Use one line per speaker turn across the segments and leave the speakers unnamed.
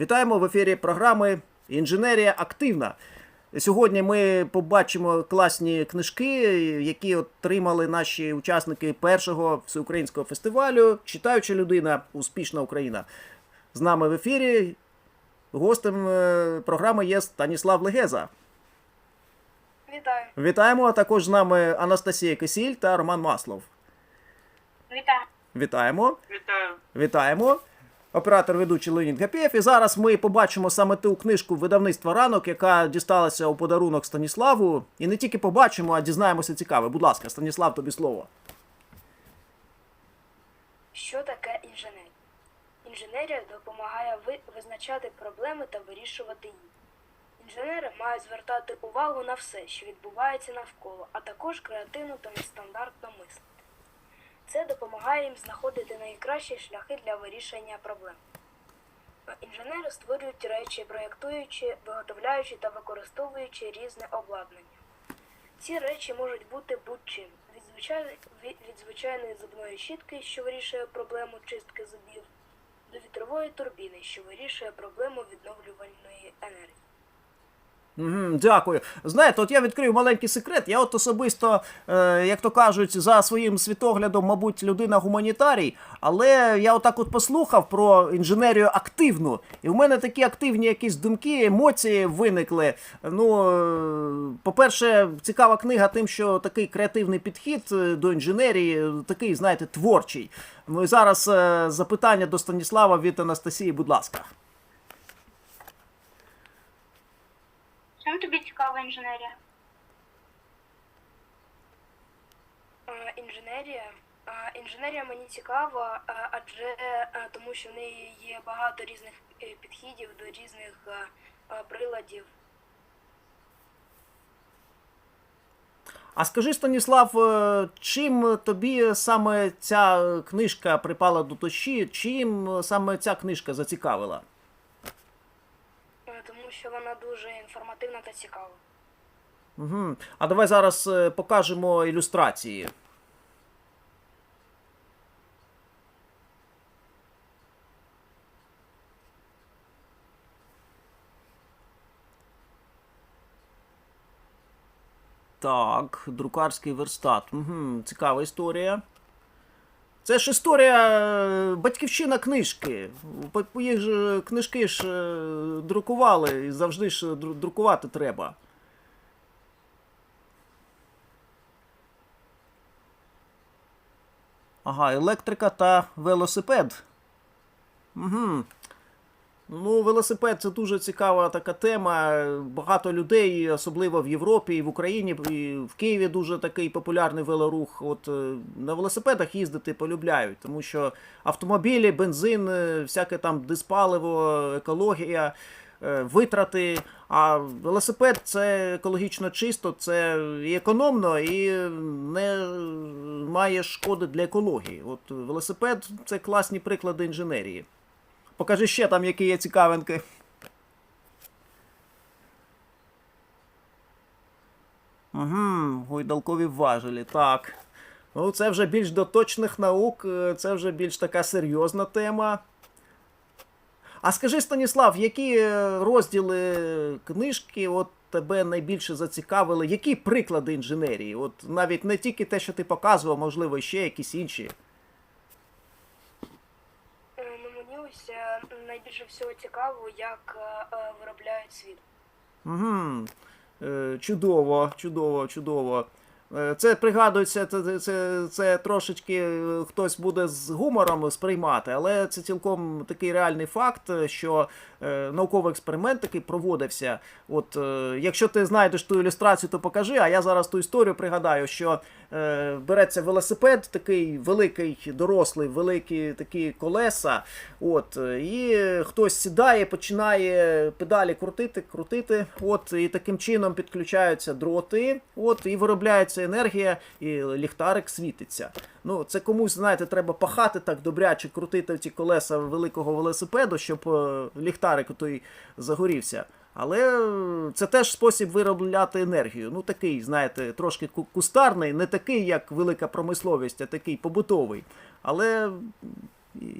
Вітаємо в ефірі програми Інженерія активна. Сьогодні ми побачимо класні книжки, які отримали наші учасники першого всеукраїнського фестивалю. Читаюча людина, успішна Україна. З нами в ефірі гостем е, програми є Станіслав Легеза.
Вітаю.
Вітаємо а також з нами Анастасія Кисіль та Роман Маслов.
Вітаю.
Вітаємо.
Вітаю.
Вітаємо. Оператор ведучий Леонід Гапєєв. І зараз ми побачимо саме ту книжку видавництва ранок, яка дісталася у подарунок Станіславу. І не тільки побачимо, а дізнаємося цікаве. Будь ласка, Станіслав, тобі слово.
Що таке інженерія? Інженерія допомагає визначати проблеми та вирішувати їх. Інженери мають звертати увагу на все, що відбувається навколо, а також креативно та нестандартно мислити. Це допомагає їм знаходити найкращі шляхи для вирішення проблем. Інженери створюють речі, проєктуючи, виготовляючи та використовуючи різне обладнання. Ці речі можуть бути будь-чим від звичайної, від, від звичайної зубної щітки, що вирішує проблему чистки зубів, до вітрової турбіни, що вирішує проблему відновлювальної енергії.
Угу, дякую. Знаєте, от я відкрив маленький секрет. Я от особисто, е, як то кажуть, за своїм світоглядом, мабуть, людина гуманітарій, але я отак от послухав про інженерію активну, і в мене такі активні якісь думки, емоції виникли. Ну, е, по-перше, цікава книга тим, що такий креативний підхід е, до інженерії, такий, знаєте, творчий. Ну і зараз е, запитання до Станіслава від Анастасії, будь ласка.
Чим тобі цікава інженерія?
Е, Інженерія. Е, Інженерія мені цікава, е, адже е, тому що в неї є багато різних е, підходів до різних е, е, приладів.
А скажи, Станіслав, е, чим тобі саме ця книжка припала до душі? Чим саме ця книжка зацікавила?
Тому що вона дуже інформативна та цікава.
Угу. А давай зараз е, покажемо ілюстрації. Так, друкарський верстат. Угу. Цікава історія. Це ж історія е, батьківщина книжки. Їх ж книжки ж е, друкували і завжди ж друкувати треба. Ага, електрика та велосипед. Угу. Ну, велосипед це дуже цікава така тема. Багато людей, особливо в Європі і в Україні, і в Києві дуже такий популярний велорух. От е, на велосипедах їздити полюбляють, тому що автомобілі, бензин, е, всяке там диспаливо, екологія, е, витрати. А велосипед це екологічно чисто, це і економно і не має шкоди для екології. От велосипед це класні приклади інженерії. Покажи ще там, які є цікавинки. Угу, гойдалкові важелі, так. Ну, це вже більш до точних наук, е, це вже більш така серйозна тема. А скажи, Станіслав, які е, розділи книжки от тебе найбільше зацікавили? Які приклади інженерії? От навіть не тільки те, що ти показував, можливо, ще якісь інші.
Е, Ну, мені ось е, найбільше всього цікаво, як е, е, виробляють світ.
Угу. Чудово, чудово, чудово. Е, Це пригадується, це, це, це, трошечки е, хтось буде з гумором сприймати, але це цілком такий реальний факт, що е, науковий експеримент такий проводився. От, е, якщо ти знайдеш ту ілюстрацію, то покажи, а я зараз ту історію пригадаю, що е, береться велосипед, такий великий, дорослий, великі такі колеса. От, і хтось сідає, починає педалі крутити, крутити. От, і таким чином підключаються дроти, от, і виробляється енергія, і ліхтарик світиться. Ну, це комусь, знаєте, треба пахати так добряче, крутити ці колеса великого велосипеду, щоб е, ліхтарик той загорівся. Але е, це теж спосіб виробляти енергію. Ну такий, знаєте, трошки кустарний, не такий, як велика промисловість, а такий побутовий. Але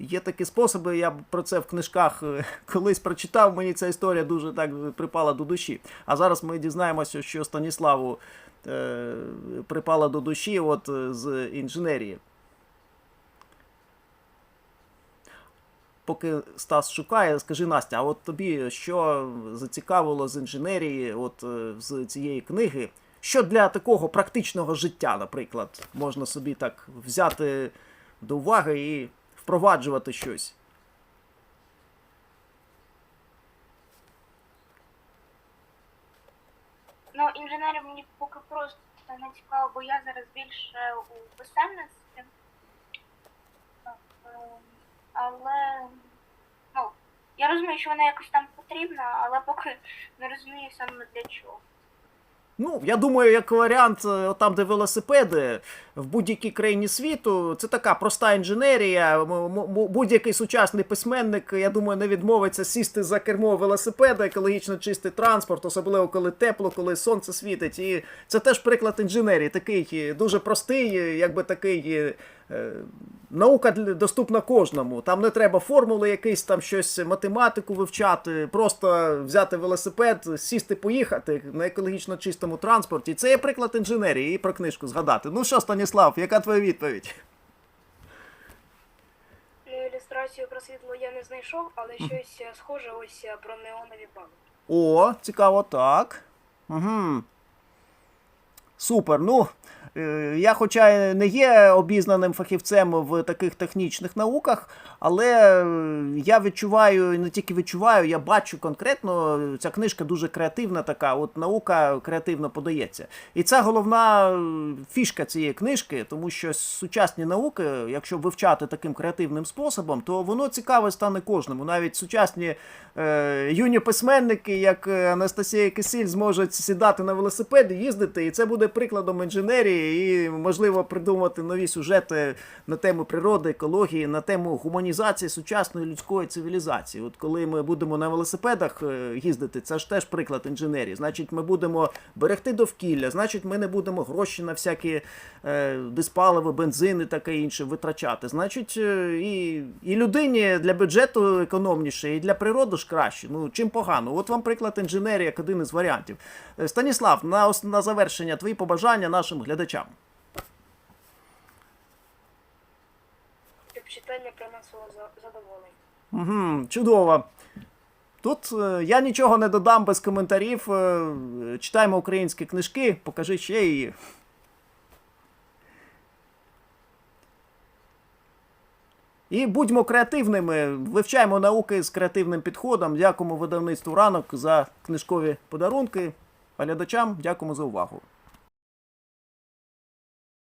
Є такі способи, я про це в книжках е, колись прочитав, мені ця історія дуже так припала до душі. А зараз ми дізнаємося, що Станіславу е, припала до душі от, е, з інженерії. Поки Стас шукає, скажи Настя, а от тобі що зацікавило з інженерії, от е, з цієї книги? Що для такого практичного життя, наприклад, можна собі так взяти до уваги і впроваджувати щось?
Ну, інженерія мені поки просто не цікаво, бо я зараз більше у писемності. Ем, Але ну, я розумію, що вона якось там потрібна, але поки не розумію саме для чого.
Ну, я думаю, як варіант, е, там, де велосипеди в будь-якій країні світу, це така проста інженерія. Будь-який сучасний письменник, я думаю, не відмовиться сісти за кермо велосипеда, екологічно чистий транспорт, особливо коли тепло, коли сонце світить. І це теж приклад інженерії, такий е, дуже простий, е, якби такий. Е, е, Наука доступна кожному. Там не треба формули якісь там щось математику вивчати, просто взяти велосипед, сісти, поїхати на екологічно чистому транспорті. Це є приклад інженерії і про книжку згадати. Ну що, Станіслав, яка твоя відповідь?
Ну, ілюстрацію про світло я не знайшов, але щось е, схоже ось е, про неонові банки.
О, цікаво, так. Угу. Супер. Ну, е, я, хоча не є обізнаним фахівцем в таких технічних науках, але е, я відчуваю, не тільки відчуваю, я бачу конкретно, е, ця книжка дуже креативна така, от наука креативно подається. І це головна е, фішка цієї книжки, тому що сучасні науки, якщо вивчати таким креативним способом, то воно цікаве стане кожному. Навіть сучасні е, юні письменники, як е, Анастасія Кисіль, зможуть сідати на велосипед і їздити, і це буде прикладом інженерії, і можливо придумати нові сюжети на тему природи, екології, на тему гуманізації сучасної людської цивілізації. От коли ми будемо на велосипедах е, їздити, це ж теж приклад інженерії. Значить, ми будемо берегти довкілля, значить, ми не будемо гроші на всякі е, диспаливи, бензин і таке інше витрачати. Значить, е, і, і людині для бюджету економніше, і для природи ж краще. Ну чим погано? От вам приклад інженерії як один із варіантів. Е, Станіслав, на, на завершення твої побажання нашим глядачам.
Щоб читання приносило за- задоволення.
Угу, чудово. Тут е, я нічого не додам без коментарів. Е, читаємо українські книжки, покажи ще її. І будьмо креативними, вивчаємо науки з креативним підходом. Дякуємо видавництву ранок за книжкові подарунки. Глядачам дякуємо за увагу.